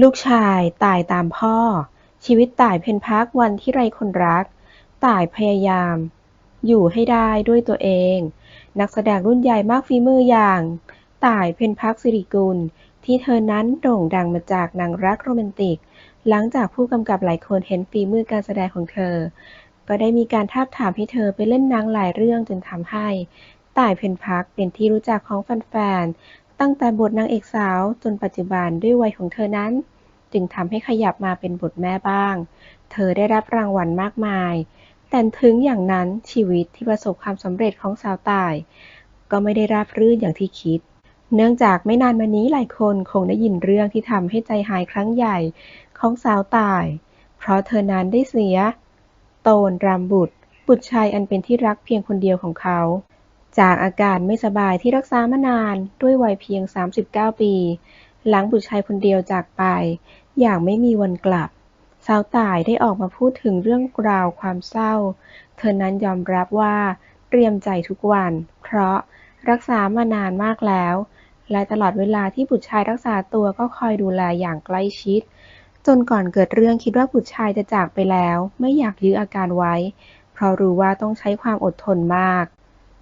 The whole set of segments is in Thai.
ลูกชายตายตามพ่อ ชีวิตตายเพ็ญพักวันที่ไรคนรัก ตายพยายาม อยู่ให้ได้ด้วยตัวเอง นักแสดงรุ่นใหญ่มากฝีมืออย่าง ตายเพ็ญพักสิริกุล ที่เธอนั้นโด่งดังมาจากนังรักโรแมนติก หลังจากผู้กำกับหลายคนเห็นฝีมือการแสดงของเธอ ก็ได้มีการทาบทามให้เธอไปเล่นนังหลายเรื่องจนทำให้ ต่ายเพ็ญพักเป็นที่รู้จักของแฟนๆ ตั้งแต่บทนางเอกสาวจนปัจจุบันด้วยวัยของเธอนั้น จึงทำให้ขยับมาเป็นบทแม่บ้าง เธอได้รับรางวัลมากมาย แต่ถึงอย่างนั้นชีวิตที่ประสบความสำเร็จของสาวตาย ก็ไม่ได้ราบรื่นอย่างที่คิด เนื่องจากไม่นานมานี้หลายคนคงได้ยินเรื่องที่ทำให้ใจหายครั้งใหญ่ของสาวตาย เพราะเธอนั้นได้เสีย โตนรำบุตรบุตรชายอันเป็นที่รักเพียงคนเดียวของเขา จากอาการไม่สบายที่รักษามานานด้วยวัยเพียง 39 ปี หลังบุตรชายคนเดียวจากไป อย่างไม่มีวันกลับ สาวต่ายได้ออกมาพูดถึงเรื่องราวความเศร้า เธอนั้นยอมรับว่าเตรียมใจทุกวัน เพราะรักษามานานมากแล้ว และตลอดเวลาที่บุตรชายรักษาตัวก็คอยดูแลอย่างใกล้ชิด จนก่อนเกิดเรื่องคิดว่าบุตรชายจะจากไปแล้ว ไม่อยากยื้ออาการไว้ เพราะรู้ว่าต้องใช้ความอดทนมาก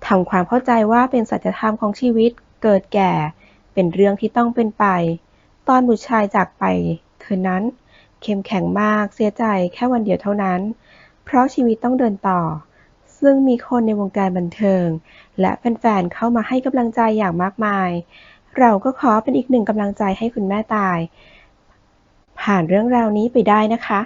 ทำความเข้าใจว่าเป็นสัจธรรมของชีวิตเกิดแก่ เป็นเรื่องที่ต้องเป็นไป ตอนบุตรชายจากไป เธอนั้น เข้มแข็งมากเสียใจแค่วันเดียวเท่านั้น เพราะชีวิตต้องเดินต่อ ซึ่งมีคนในวงการบันเทิง และแฟนๆเข้ามาให้กำลังใจอย่างมากมาย เราก็ขอเป็นอีกหนึ่งกำลังใจให้คุณแม่ตาย ผ่านเรื่องราวนี้ไปได้นะคะ